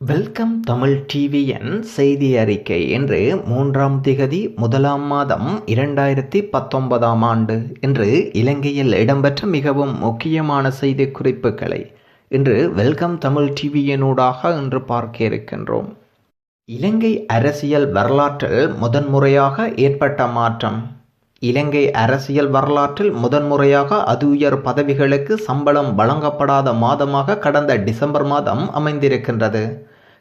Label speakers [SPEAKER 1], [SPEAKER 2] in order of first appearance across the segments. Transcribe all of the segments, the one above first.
[SPEAKER 1] Welcome Tamil டிவியின் செய்தி அறிக்கை என்று மூன்றாம் திகதி முதலாம் மாதம் இரண்டாயிரத்தி பத்தொன்பதாம் ஆண்டு இன்று இலங்கையில் இடம்பெற்ற மிகவும் முக்கியமான செய்தி குறிப்புகளை இன்று வெல்கம் தமிழ் டிவியினூடாக இன்று பார்க்க இருக்கின்றோம். இலங்கை அரசியல் வரலாற்றில் முதன்முறையாக ஏற்பட்ட மாற்றம். இலங்கை அரசியல் வரலாற்றில் முதன்முறையாக அது உயர் பதவிகளுக்கு சம்பளம் வழங்கப்படாத மாதமாக கடந்த டிசம்பர் மாதம் அமைந்திருக்கின்றது.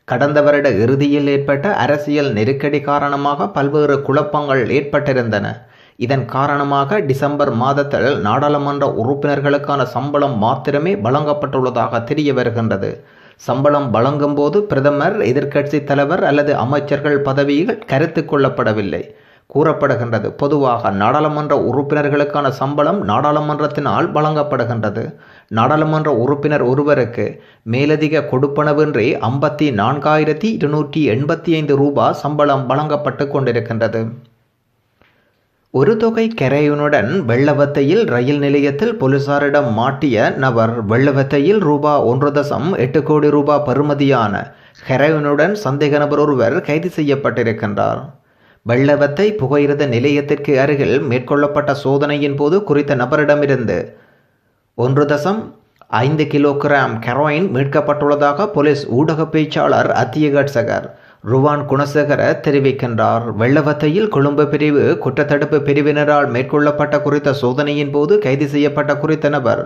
[SPEAKER 1] கடந்த வருட இறுதியில் ஏற்பட்ட அரசியல் நெருக்கடி காரணமாக பல்வேறு குழப்பங்கள் ஏற்பட்டிருந்தன. இதன் காரணமாக டிசம்பர் மாதத்தில் நாடாளுமன்ற உறுப்பினர்களுக்கான சம்பளம் மாத்திரமே வழங்கப்பட்டுள்ளதாக தெரிய வருகின்றது. சம்பளம் வழங்கும் போது பிரதமர் எதிர்க்கட்சி தலைவர் அல்லது அமைச்சர்கள் பதவிகள் கருத்து கொள்ளப்படவில்லை. கூறப்படுகின்றது. பொதுவாக நாடாளுமன்ற உறுப்பினர்களுக்கான சம்பளம் நாடாளுமன்றத்தினால் வழங்கப்படுகின்றது. நாடாளுமன்ற உறுப்பினர் ஒருவருக்கு மேலதிக கொடுப்பனவின்றி ஐம்பத்தி நான்காயிரத்தி இருநூற்றி எண்பத்தி ஐந்து ரூபாய் சம்பளம் வழங்கப்பட்டு கொண்டிருக்கின்றது. ஒரு தொகை கரையுனுடன் வெள்ளவத்தையில் ரயில் நிலையத்தில் போலீசாரிடம் மாட்டிய நபர் வெள்ளவத்தையில் ரூபா ஒன்று தசம் எட்டு கோடி ரூபாய் பெறுமதியான ஹெரோயினுடன் சந்தேக நபர் ஒருவர் கைது செய்யப்பட்டிருக்கின்றார். வெள்ளவத்தை புகையிரத நிலையத்திற்கு அருகில் மேற்கொள்ளப்பட்ட சோதனையின் போது குறித்த நபரிடமிருந்து ஒன்று தசம் ஐந்து கிலோகிராம் கெரோயின் மீட்கப்பட்டுள்ளதாக போலீஸ் ஊடக பேச்சாளர் அத்தியகட்சகர் ருவான் குணசேகர தெரிவிக்கின்றார். வெள்ளவத்தையில் கொழும்பு பிரிவு குற்றத்தடுப்பு பிரிவினரால் மேற்கொள்ளப்பட்ட குறித்த சோதனையின் போது கைது செய்யப்பட்ட குறித்த நபர்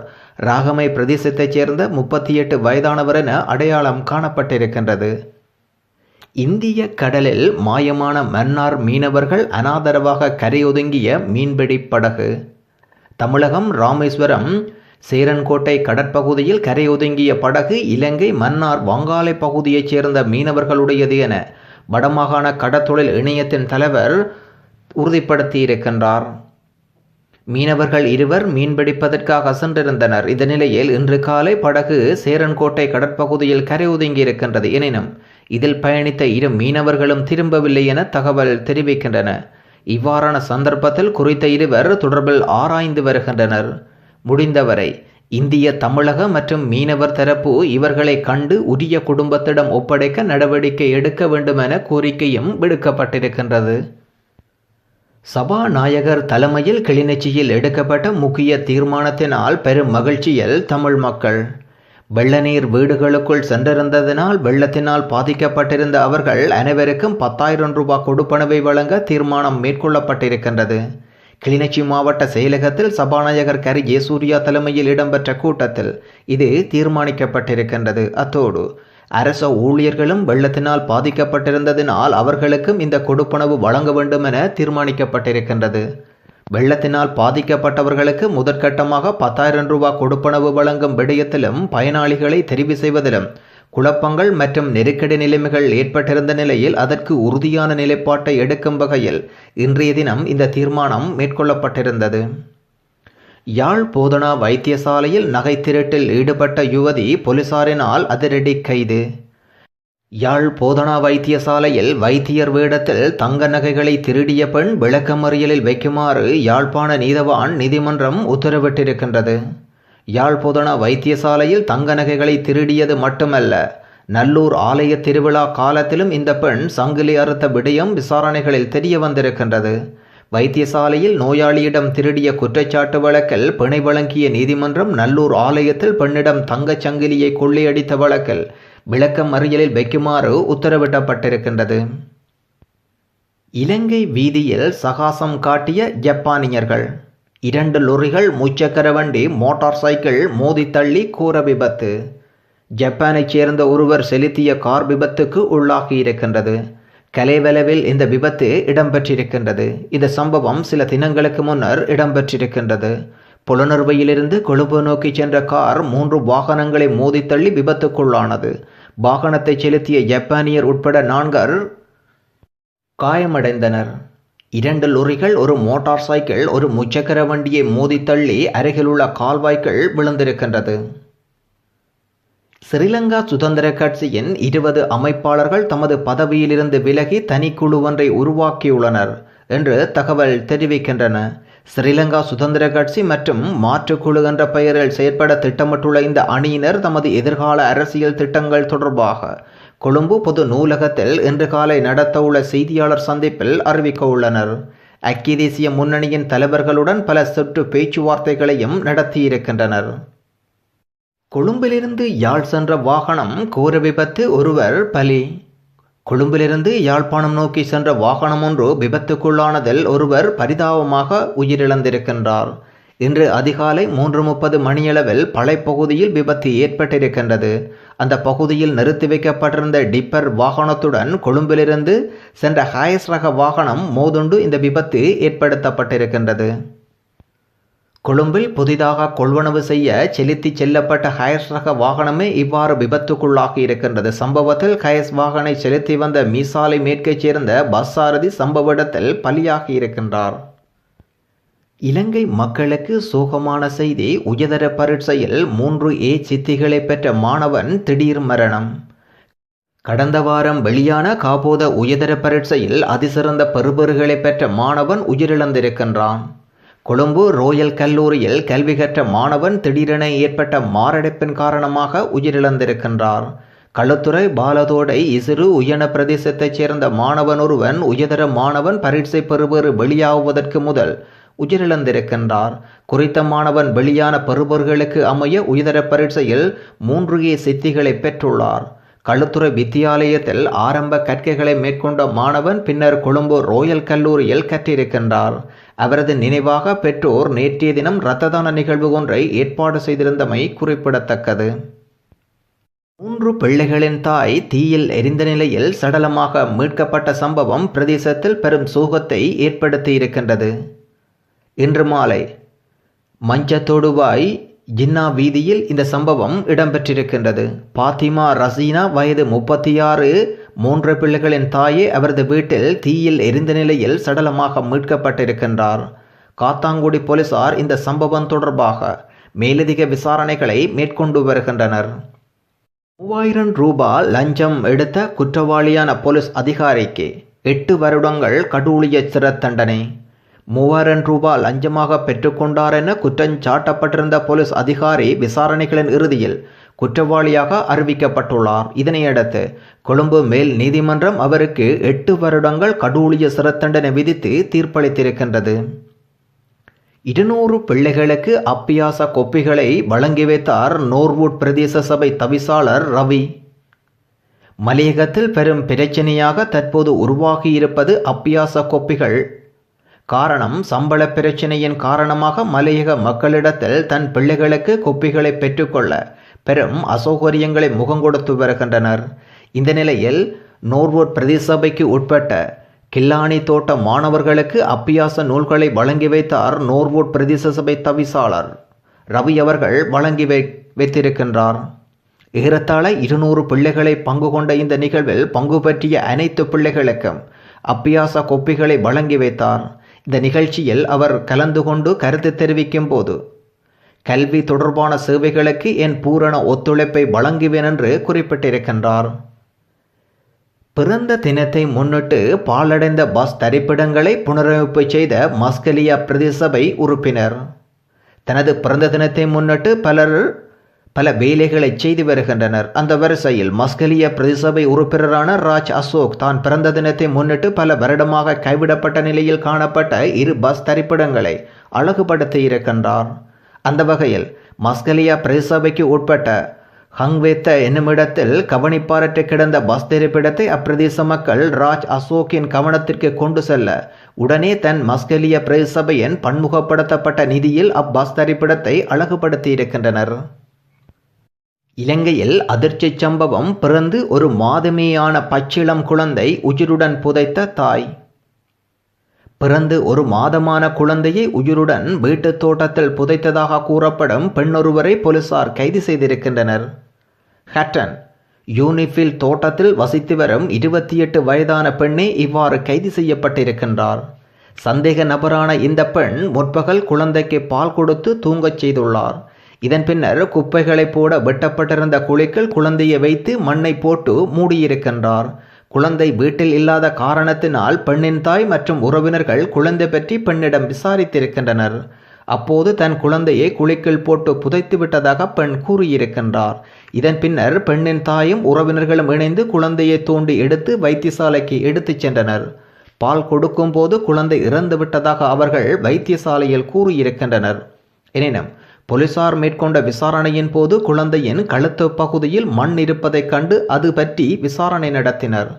[SPEAKER 1] ராகமை பிரதேசத்தைச் சேர்ந்த முப்பத்தி எட்டு வயதானவர் என அடையாளம் காணப்பட்டிருக்கின்றது. இந்திய கடலில் மாயமான மன்னார் மீனவர்கள் அனாதரவாக கரையொதுங்கிய மீன்பிடி படகு. தமிழகம் ராமேஸ்வரம் சேரன்கோட்டை கடற்பகுதியில் கரையொதுங்கிய படகு இலங்கை மன்னார் வங்காளை பகுதியைச் சேர்ந்த மீனவர்களுடையது என வடமாகாண கடத்தொழில் இணையத்தின் தலைவர் உறுதிப்படுத்தியிருக்கின்றார். மீனவர்கள் இருவர் மீன்பிடிப்பதற்காக சென்றிருந்தனர் இந்த நிலையில் இன்று காலை படகு சேரன்கோட்டை கடற்பகுதியில் கரை ஒதுங்கியிருக்கின்றது எனினும் இதில் பயணித்த இரு மீனவர்களும் திரும்பவில்லை என தகவல் தெரிவிக்கின்றன. இவ்வாறான சந்தர்ப்பத்தில் குறித்த இருவர் தொடர்பில் ஆராய்ந்து வருகின்றனர். முடிந்தவரை இந்திய தமிழக மற்றும் மீனவர் தரப்பு இவர்களை கண்டு உரிய குடும்பத்திடம் ஒப்படைக்க நடவடிக்கை எடுக்க வேண்டும் என கோரிக்கையும் விடுக்கப்பட்டிருக்கின்றது. சபாநாயகர் தலைமையில் கிளிநொச்சியில் எடுக்கப்பட்ட முக்கிய தீர்மானத்தினால் பெரும் மகிழ்ச்சியில் தமிழ் மக்கள். வெள்ள நீர் வீடுகளுக்குள் சென்றிருந்ததினால் வெள்ளத்தினால் பாதிக்கப்பட்டிருந்த அவர்கள் அனைவருக்கும் பத்தாயிரம் ரூபாய் கொடுப்பனவை வழங்க தீர்மானம் மேற்கொள்ளப்பட்டிருக்கின்றது. கிளிநொச்சி மாவட்ட செயலகத்தில் சபாநாயகர் கரி ஜெயசூர்யா தலைமையில் இடம்பெற்ற கூட்டத்தில் இது தீர்மானிக்கப்பட்டிருக்கின்றது. அத்தோடு அரச ஊழியர்களும் வெள்ளத்தினால் பாதிக்கப்பட்டிருந்ததினால் அவர்களுக்கும் இந்த கொடுப்பனவு வழங்க வேண்டும் என தீர்மானிக்கப்பட்டிருக்கின்றது. வெள்ளத்தினால் பாதிக்கப்பட்டவர்களுக்கு முதற்கட்டமாக பத்தாயிரம் ரூபாய் கொடுப்பனவு வழங்கும் விடயத்திலும் பயனாளிகளை தெரிவு செய்வதிலும் குழப்பங்கள் மற்றும் நெருக்கடி நிலைமைகள் ஏற்பட்டிருந்த நிலையில் அதற்கு உறுதியான நிலைப்பாட்டை எடுக்கும் வகையில் இன்றைய தினம் இந்த தீர்மானம் மேற்கொள்ளப்பட்டிருந்தது. யாழ் போதனா வைத்தியசாலையில் நகை திருட்டில் ஈடுபட்ட யுவதி போலீசாரினால் அதிரடி கைது. யாழ் போதனா வைத்தியசாலையில் வைத்தியர் வேடத்தில் தங்க நகைகளை திருடிய பெண் விளக்கமறியலில் வைக்குமாறு யாழ்ப்பாண நீதவான் நீதிமன்றம் உத்தரவிட்டிருக்கின்றது. யாழ் போதனா வைத்தியசாலையில் தங்க நகைகளை திருடியது மட்டுமல்ல நல்லூர் ஆலய திருவிழா காலத்திலும் இந்த பெண் சங்கிலி அறுத்த விடயம் விசாரணைகளில் தெரிய வந்திருக்கின்றது. வைத்தியசாலையில் நோயாளியிடம் திருடிய குற்றச்சாட்டு வழக்கில் பிணை வழங்கிய நீதிமன்றம் நல்லூர் ஆலயத்தில் பெண்ணிடம் தங்கச் சங்கிலியை கொள்ளையடித்த வழக்கில் விளக்கம் அறியலில் வைக்குமாறு உத்தரவிடப்பட்டிருக்கின்றது. இலங்கை வீதியில் சகாசம் காட்டிய ஜப்பானியர்கள். இரண்டு லொரிகள் முச்சக்கர வண்டி மோட்டார் சைக்கிள் மோதி தள்ளி கூற விபத்து. ஜப்பானைச் சேர்ந்த ஒருவர் செலுத்திய கார் விபத்துக்கு உள்ளாகி இருக்கின்றது. கலைவலவில் இந்த விபத்து இடம்பெற்றிருக்கின்றது. இந்த சம்பவம் சில தினங்களுக்கு முன்னர் இடம்பெற்றிருக்கின்றது. புலனர்வையிலிருந்து கொழும்பு நோக்கி சென்ற கார் மூன்று வாகனங்களை மோதி தள்ளி விபத்துக்குள்ளானது. வாகனத்தை செலுத்திய ஜப்பானியர் உட்பட நான்கர் காயமடைந்தனர். இரண்டு லொரிகள் ஒரு மோட்டார் சைக்கிள் ஒரு முச்சக்கர வண்டியை மோதி தள்ளி அருகிலுள்ள கால்வாய்கள் விழுந்திருக்கின்றது. ஸ்ரீலங்கா சுதந்திர கட்சியின் இருபது அமைப்பாளர்கள் தமது பதவியிலிருந்து விலகி தனிக்குழு ஒன்றை உருவாக்கியுள்ளனர் என்று தகவல் தெரிவிக்கின்றன. ஸ்ரீலங்கா சுதந்திர கட்சி மற்றும் மாற்றுக்குழு என்ற பெயரில் செயற்பட திட்டமிட்டுள்ள இந்த அணியினர் தமது எதிர்கால அரசியல் திட்டங்கள் தொடர்பாக கொழும்பு பொது நூலகத்தில் இன்று காலை நடத்தவுள்ள செய்தியாளர் சந்திப்பில் அறிவிக்க உள்ளனர். ஐக்கிய தேசிய முன்னணியின் தலைவர்களுடன் பல சுற்று பேச்சுவார்த்தைகளையும் நடத்தியிருக்கின்றனர். கொழும்பிலிருந்து யாழ் சென்ற வாகனம் கோர விபத்து ஒருவர் பலி. கொழும்பிலிருந்து யாழ்ப்பாணம் நோக்கி சென்ற வாகனம் ஒன்று விபத்துக்குள்ளானதில் ஒருவர் பரிதாபமாக உயிரிழந்திருக்கின்றார். இன்று அதிகாலை மூன்று முப்பது மணியளவில் பழைப்பகுதியில் விபத்து ஏற்பட்டிருக்கின்றது. அந்த பகுதியில் நிறுத்தி வைக்கப்பட்டிருந்த டிப்பர் வாகனத்துடன் கொழும்பிலிருந்து சென்ற ஹாயஸ் ரக வாகனம் மோதுண்டு இந்த விபத்து ஏற்படுத்தப்பட்டிருக்கின்றது. கொழும்பில் புதிதாக கொள்வனவு செய்ய செலுத்தி செல்லப்பட்ட ஹயஸ் ரக வாகனமே இவ்வாறு விபத்துக்குள்ளாகி இருக்கின்றது. சம்பவத்தில் ஹயஸ் வாகனை செலுத்தி வந்த மீசாலை மேற்கைச் சேர்ந்த பஸ் சாரதி சம்பவ இடத்தில் பலியாகி இருக்கின்றார். இலங்கை மக்களுக்கு சோகமான செய்தி உயர்தர பரீட்சையில் மூன்று ஏ சித்திகளை பெற்ற மாணவன் திடீர் மரணம். கடந்த வாரம் வெளியான காபோத உயர்தர பரீட்சையில் அதிசிறந்த பெறுபேறுகளை பெற்ற மாணவன் உயிரிழந்திருக்கின்றான். கொழும்பு ரோயல் கல்லூரியில் கல்வி கற்ற மாணவன் திடீரென ஏற்பட்ட மாரடைப்பின் காரணமாக உயிரிழந்திருக்கின்றார். களுத்துறை பாலதோடை இசிறு உயன பிரதேசத்தைச் சேர்ந்த மாணவன் ஒருவன் உயர்தர மாணவன் பரீட்சை பெறுபேறு வெளியாகுவதற்கு முதல் உயிரிழந்திருக்கின்றார். குறித்த மாணவன் வெளியான பெறுபவர்களுக்கு அமைய உயர்தர பரீட்சையில் மூன்று ஏ சித்திகளை பெற்றுள்ளார். களுத்துறை வித்தியாலயத்தில் ஆரம்ப கற்கைகளை மேற்கொண்ட மாணவன் பின்னர் கொழும்பு ரோயல் கல்லூரியில் கற்றிருக்கின்றார். அவரது நினைவாக பெற்றோர் நேற்றைய தினம் இரத்த தான நிகழ்வு ஒன்றை ஏற்பாடு செய்திருந்தமை குறிப்பிடத்தக்கது. மூன்று பிள்ளைகளின் தாய் தீயில் எரிந்த நிலையில் சடலமாக மீட்கப்பட்ட சம்பவம் பிரதேசத்தில் பெரும் சோகத்தை ஏற்படுத்தியிருக்கின்றது. இன்று மாலை மஞ்சத்தோடுவாய் ஜின்னா வீதியில் இந்த சம்பவம் இடம்பெற்றிருக்கின்றது. பாத்திமா ரசீனா வயது முப்பத்தி ஆறு மூன்று பிள்ளைகளின் தாயே அவரது வீட்டில் தீயில் எரிந்த நிலையில் சடலமாக மீட்கப்பட்டிருக்கின்றார். காத்தாங்குடி போலீசார் இந்த சம்பவம் தொடர்பாக மேலதிக விசாரணைகளை மேற்கொண்டு வருகின்றனர். மூவாயிரம் ரூபாய் லஞ்சம் எடுத்த குற்றவாளியான போலீஸ் அதிகாரிக்கு எட்டு வருடங்கள் கடூழிய சிறை தண்டனை. மூவாயிரம் ரூபாய் லஞ்சமாக பெற்றுக்கொண்டார் என குற்றஞ்சாட்டப்பட்டிருந்த போலீஸ் அதிகாரி விசாரணைகளின் இறுதியில் குற்றவாளியாக அறிவிக்கப்பட்டுள்ளார். இதனையடுத்து கொழும்பு மேல் நீதிமன்றம் அவருக்கு எட்டு வருடங்கள் கடூழிய சிறத்தண்டனை விதித்து தீர்ப்பளித்திருக்கின்றது. இருநூறு பிள்ளைகளுக்கு அப்பியாச கொப்பிகளை வழங்கி வைத்தார் நோர்வுட் பிரதேச சபை தவிசாளர் ரவி. மலையகத்தில் பெரும் பிரச்சனையாக தற்போது உருவாகியிருப்பது அப்பியாச கொப்பிகள். காரணம் சம்பள பிரச்சனையின் காரணமாக மலையக மக்களிடத்தில் தன் பிள்ளைகளுக்கு கொப்பிகளை பெற்றுக்கொள்ள பெரும் அசௌகரியங்களை முகங்கொடுத்து வருகின்றனர். இந்த நிலையில் நோர்வோட் பிரதிசபைக்கு உட்பட்ட கில்லானி தோட்ட மாணவர்களுக்கு அப்பியாச நூல்களை வழங்கி வைத்தார் நோர்வோட் பிரதேச சபை தவிசாளர். ரவி அவர்கள் வழங்கி வை வைத்திருக்கின்றார். ஏறத்தாழ இருநூறு பிள்ளைகளை பங்கு கொண்ட இந்த நிகழ்வில் பங்கு பற்றிய அனைத்து பிள்ளைகளுக்கும் அப்பியாச கொப்பிகளை வழங்கி வைத்தார். இந்த நிகழ்ச்சியில் அவர் கலந்து கொண்டு கருத்து தெரிவிக்கும் போது கல்வி தொடர்பான சேவைகளுக்கு என் பூரண ஒத்துழைப்பை வழங்குவேன் என்று குறிப்பிட்டிருக்கின்றார். பிறந்த தினத்தை முன்னிட்டு பாலடைந்த பஸ் தரிப்பிடங்களை புனரமைப்பு செய்த மஸ்கலியா பிரதேசபை உறுப்பினர். தனது பிறந்த தினத்தை முன்னிட்டு பலர் பல வேலைகளை செய்து வருகின்றனர். அந்த வரிசையில் மஸ்கலிய பிரதிசபை உறுப்பினரான ராஜ் அசோக் தான் பிறந்த தினத்தை முன்னிட்டு பல வருடமாக கைவிடப்பட்ட நிலையில் காணப்பட்ட இரு பஸ் தரிப்பிடங்களை அழகுபடுத்தி இருக்கின்றார் அந்த வகையில் மஸ்கலியா பிரதிசபைக்கு உட்பட்ட ஹங்வேத்த என்னுமிடத்தில் கவனிப்பாரற்று கிடந்த பஸ் திரைப்படத்தை அப்பிரதேச மக்கள் ராஜ் அசோக்கின் கவனத்திற்கு கொண்டு செல்ல உடனே தன் மஸ்கலிய பிரதேசபையின் பன்முகப்படுத்தப்பட்ட நிதியில் அப்பஸ் திரைப்படத்தை அழகுபடுத்தியிருக்கின்றனர். இலங்கையில் அதிர்ச்சி சம்பவம் பிறந்து ஒரு மாதமேயான பச்சிளம் குழந்தை உயிருடன் புதைத்த தாய். பிறந்து ஒரு மாதமான குழந்தையை உயிருடன் வீட்டுத் தோட்டத்தில் புதைத்ததாக கூறப்படும் பெண்ணொருவரை போலீசார் கைது செய்திருக்கின்றனர். ஹட்டன் யூனிஃபில் தோட்டத்தில் வசித்து வரும் இருபத்தி எட்டு வயதான பெண்ணே இவ்வாறு கைது செய்யப்பட்டிருக்கின்றார். சந்தேக நபரான இந்த பெண் முற்பகல் குழந்தைக்கு பால் கொடுத்து தூங்கச் செய்துள்ளார். இதன் பின்னர் குப்பைகளை போட வெட்டப்பட்டிருந்த குழிக்குள் குழந்தையை வைத்து மண்ணை போட்டு மூடியிருக்கின்றார். குழந்தை வீட்டில் இல்லாத காரணத்தினால் பெண்ணின் தாய் மற்றும் உறவினர்கள் குழந்தை பற்றி பெண்ணிடம் விசாரித்திருக்கின்றனர். அப்போது தன் குழந்தையை குளிக்கில் போட்டு புதைத்து விட்டதாக பெண் கூறியிருக்கின்றார். இதன் பின்னர் பெண்ணின் தாயும் உறவினர்களும் இணைந்து குழந்தையை தோண்டி எடுத்து வைத்தியசாலைக்கு எடுத்துச் சென்றனர். பால் கொடுக்கும் போது குழந்தை இறந்து விட்டதாக அவர்கள் வைத்தியசாலையில் கூறியிருக்கின்றனர். எனினும் போலீசார் மேற்கொண்ட விசாரணையின் போது குழந்தையின் கழுத்து பகுதியில் மண் இருப்பதைக் கண்டு அது பற்றி விசாரணை நடத்தினர்.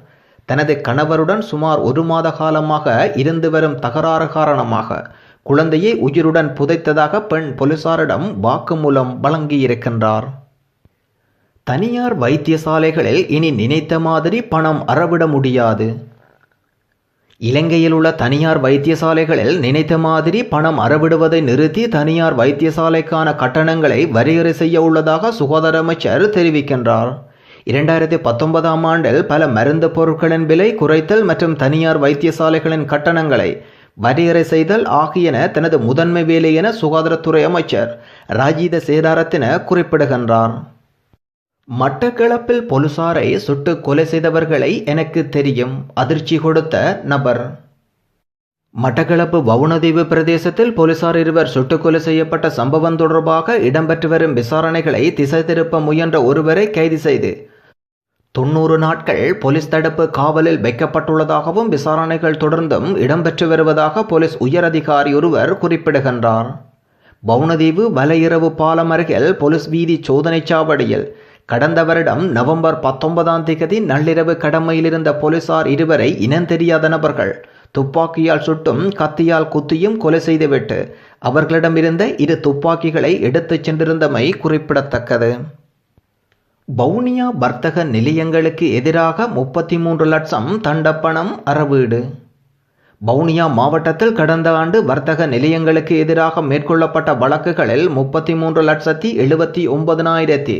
[SPEAKER 1] தனது கணவருடன் சுமார் ஒரு மாத காலமாக இருந்து வரும் தகராறு காரணமாக குழந்தையை உயிருடன் புதைத்ததாக பெண் போலீசாரிடம் வாக்குமூலம் வழங்கியிருக்கின்றார். தனியார் வைத்தியசாலைகளில் இனி நினைத்த மாதிரி பணம் அறவிட முடியாது. இலங்கையில் உள்ள தனியார் வைத்தியசாலைகளில் நினைத்த மாதிரி பணம் அறவிடுவதை நிறுத்தி தனியார் வைத்தியசாலைக்கான கட்டணங்களை வரையறை செய்ய உள்ளதாக சுகாதார அமைச்சர் தெரிவிக்கின்றார். இரண்டாயிரத்தி பத்தொன்பதாம் ஆண்டில் பல மருந்து பொருட்களின் விலை குறைத்தல் மற்றும் தனியார் வைத்தியசாலைகளின் கட்டணங்களை வரையறை செய்தல் ஆகியன தனது முதன்மை வேலை என சுகாதாரத்துறை அமைச்சர் ராஜீத சேதாரத்தின குறிப்பிடுகின்றார். மட்டக்களப்பில் பொலிசாரை சுட்டு கொலை செய்தவர்களை எனக்கு தெரியும். அதிர்ச்சி கொடுத்த நபர். மட்டக்களப்பு வவுணதீவு பிரதேசத்தில் போலீசார் இருவர் சுட்டுக் கொலை செய்யப்பட்ட சம்பவம் தொடர்பாக இடம்பெற்று வரும் விசாரணைகளை திசை திருப்ப முயன்ற ஒருவரை கைது செய்து தொன்னூறு நாட்கள் போலீஸ் தடுப்பு காவலில் வைக்கப்பட்டுள்ளதாகவும் விசாரணைகள் தொடர்ந்தும் இடம்பெற்று வருவதாக போலீஸ் உயரதிகாரி ஒருவர் குறிப்பிடுகின்றார். வவுணதீவு வலையிரவு பாலம் அருகில் போலீஸ் வீதி சோதனைச் சாவடியில் கடந்த வருடம் நவம்பர் பத்தொன்பதாம் தேதி நள்ளிரவு கடமையில் இருந்த போலீசார் இருவரை இனந்தெரியாத நபர்கள் துப்பாக்கியால் சுட்டும் கத்தியால் குத்தியும் கொலை செய்துவிட்டு அவர்களிடமிருந்த இரு துப்பாக்கிகளை எடுத்துச் சென்றிருந்தமை குறிப்பிடத்தக்கது. வவுனியா வர்த்தக நிலையங்களுக்கு எதிராக முப்பத்தி மூன்று லட்சம் தண்டப்பணம் அறவீடு. வவுனியா மாவட்டத்தில் கடந்த ஆண்டு வர்த்தக நிலையங்களுக்கு எதிராக மேற்கொள்ளப்பட்ட வழக்குகளில் முப்பத்தி மூன்று லட்சத்தி எழுபத்தி ஒன்பதினாயிரத்தி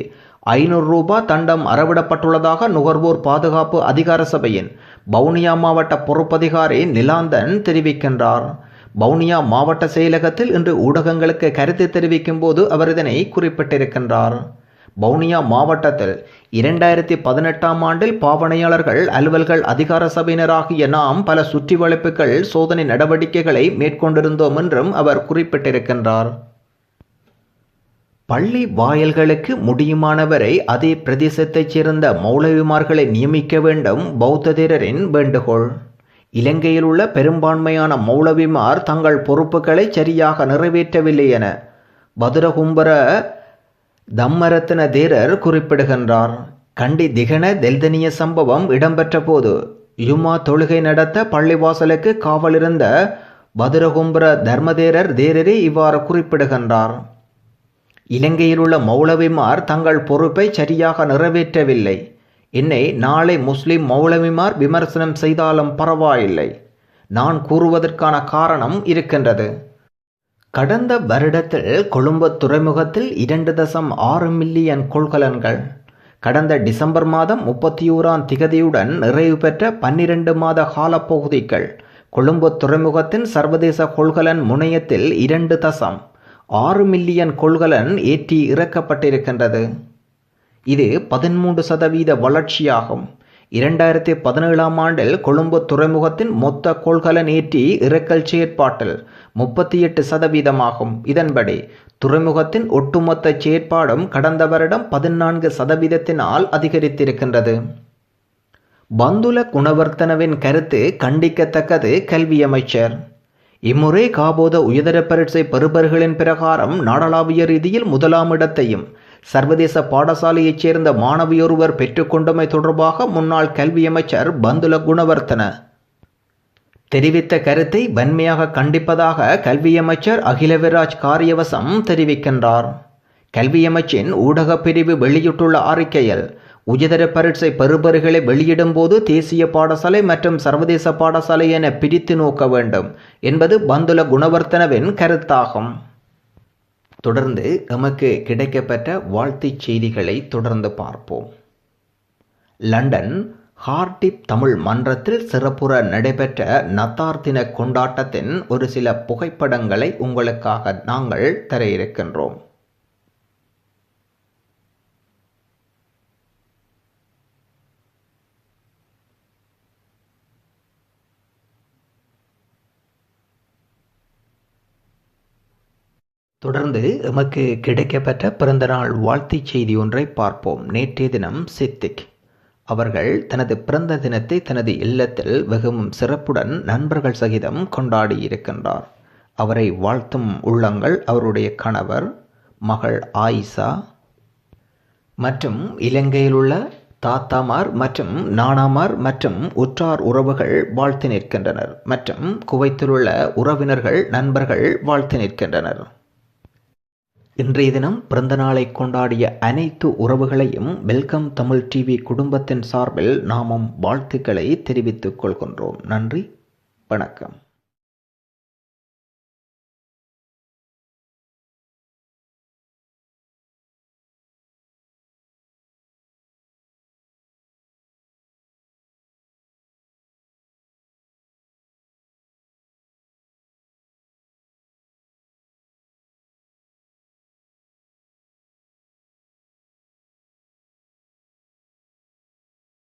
[SPEAKER 1] ஐநூறு ரூபாய் தண்டம் அறவிடப்பட்டுள்ளதாக நுகர்வோர் பாதுகாப்பு அதிகார சபையின் வவுனியா மாவட்ட பொறுப்பதிகாரி நிலாந்தன் தெரிவிக்கின்றார். வவுனியா மாவட்ட செயலகத்தில் இன்று ஊடகங்களுக்கு கருத்து தெரிவிக்கும் போது அவர் இதனை குறிப்பிட்டிருக்கின்றார். வவுனியா மாவட்டத்தில் இரண்டாயிரத்தி பதினெட்டாம் ஆண்டில் பாவனையாளர்கள் அலுவல்கள் அதிகார சபையினராகிய நாம் பல சுற்றி வளைப்புகள் சோதனை நடவடிக்கைகளை மேற்கொண்டிருந்தோம் என்றும் அவர் குறிப்பிட்டிருக்கின்றார். பள்ளி வாயல்களுக்கு முடியுமானவரை அதே பிரதேசத்தைச் சேர்ந்த மௌலவிமார்களை நியமிக்க வேண்டும் பௌத்ததிரரின் வேண்டுகோள். இலங்கையில் உள்ள பெரும்பான்மையான மௌலவிமார் தங்கள் பொறுப்புகளை சரியாக நிறைவேற்றவில்லை என பதுரகும்பர தம்மரத்ன தேரர் குறிப்பிடுகின்றார். கண்டி திகன தெல்தனிய சம்பவம் இடம்பெற்ற போது யுமா தொழுகை நடத்த பள்ளிவாசலுக்கு காவலிருந்த பதுரகும்பர தர்மதேரர் தேரரே இவ்வாறு குறிப்பிடுகின்றார். இலங்கையில் உள்ள மௌலவிமார் தங்கள் பொறுப்பை சரியாக நிறைவேற்றவில்லை. என்னை நாளை முஸ்லிம் மௌலவிமார் விமர்சனம் செய்தாலும் பரவாயில்லை. நான் கூறுவதற்கான காரணம் இருக்கின்றது. கடந்த வருடத்தில் கொழும்பு துறைமுகத்தில் இரண்டு தசம் ஆறு மில்லியன் கொள்கலன்கள் கடந்த டிசம்பர் மாதம் முப்பத்தி ஓராம் திகதியுடன் நிறைவு பெற்ற பன்னிரண்டு மாத காலப்பகுதிகள் கொழும்பு துறைமுகத்தின் சர்வதேச கொள்கலன் முனையத்தில் இரண்டு தசம். ஆறு மில்லியன் கொள்கலன் ஏற்றி இறக்கப்பட்டிருக்கின்றது. இது பதிமூன்று சதவீத வளர்ச்சியாகும். இரண்டாயிரத்தி பதினேழாம் ஆண்டில் கொழும்பு துறைமுகத்தின் மொத்த கொள்கலன் ஏற்றி இறக்கல் செயற்பாட்டில் முப்பத்தி எட்டு சதவீதமாகும். இதன்படி துறைமுகத்தின் ஒட்டுமொத்த செயற்பாடும் கடந்த வருடம் பதினான்கு சதவீதத்தினால் அதிகரித்திருக்கின்றது. பந்துல குணவர்த்தனவின் கருத்து கண்டிக்கத்தக்கது கல்வி அமைச்சர். இம்முறை காபோத உயர்தர பரீட்சை பருபர்களின் பிரகாரம் நாடளாவிய ரீதியில் முதலாம் இடத்தையும் சர்வதேச பாடசாலையைச் சேர்ந்த மாணவியொருவர் பெற்றுக்கொண்டமை தொடர்பாக முன்னாள் கல்வி அமைச்சர் பந்துல குணவர்த்தன. தெரிவித்த கருத்தை வன்மையாக கண்டிப்பதாக கல்வி அமைச்சர் அகிலவிராஜ் காரியவசம் தெரிவிக்கின்றார். கல்வி அமைச்சின் ஊடகப் பிரிவு வெளியிட்டுள்ள அறிக்கையில் உயர்தர பரீட்சை பெறுபர்களை வெளியிடும்போது தேசிய பாடசாலை மற்றும் சர்வதேச பாடசாலை என பிரித்து நோக்க வேண்டும் என்பது பந்துல குணவர்த்தனவின் கருத்தாகும். தொடர்ந்து எமக்கு கிடைக்கப்பெற்ற வாழ்த்துச் செய்திகளை தொடர்ந்து பார்ப்போம். லண்டன் ஹார்டிப் தமிழ் மன்றத்தில் சிறப்புற நடைபெற்ற நத்தார்த்தின கொண்டாட்டத்தின் ஒரு சில புகைப்படங்களை உங்களுக்காக நாங்கள் தர இருக்கின்றோம். தொடர்ந்து எமக்கு கிடைக்கப்பெற்ற பிறந்தநாள் வாழ்த்துச் செய்தி ஒன்றை பார்ப்போம். நேற்றைய தினம் சித்திக் அவர்கள் தனது பிறந்த தினத்தை தனது இல்லத்தில் வெகும் சிறப்புடன் நண்பர்கள் சகிதம் கொண்டாடி இருக்கின்றார். அவரை வாழ்த்தும் உள்ளங்கள் அவருடைய கணவர் மகள் ஆயிஷா மற்றும் இலங்கையில் உள்ள தாத்தாமார் மற்றும் நானாமார் மற்றும் உற்றார் உறவுகள் வாழ்த்து நிற்கின்றனர். மற்றும் குவைத்தில் உள்ள உறவினர்கள் நண்பர்கள் வாழ்த்து நிற்கின்றனர். இன்றைய தினம் பிறந்த நாளை கொண்டாடிய அனைத்து உறவுகளையும் வெல்கம் தமிழ் டிவி குடும்பத்தின் சார்பில் நாமும் வாழ்த்துக்களை தெரிவித்துக் கொள்கின்றோம். நன்றி வணக்கம்.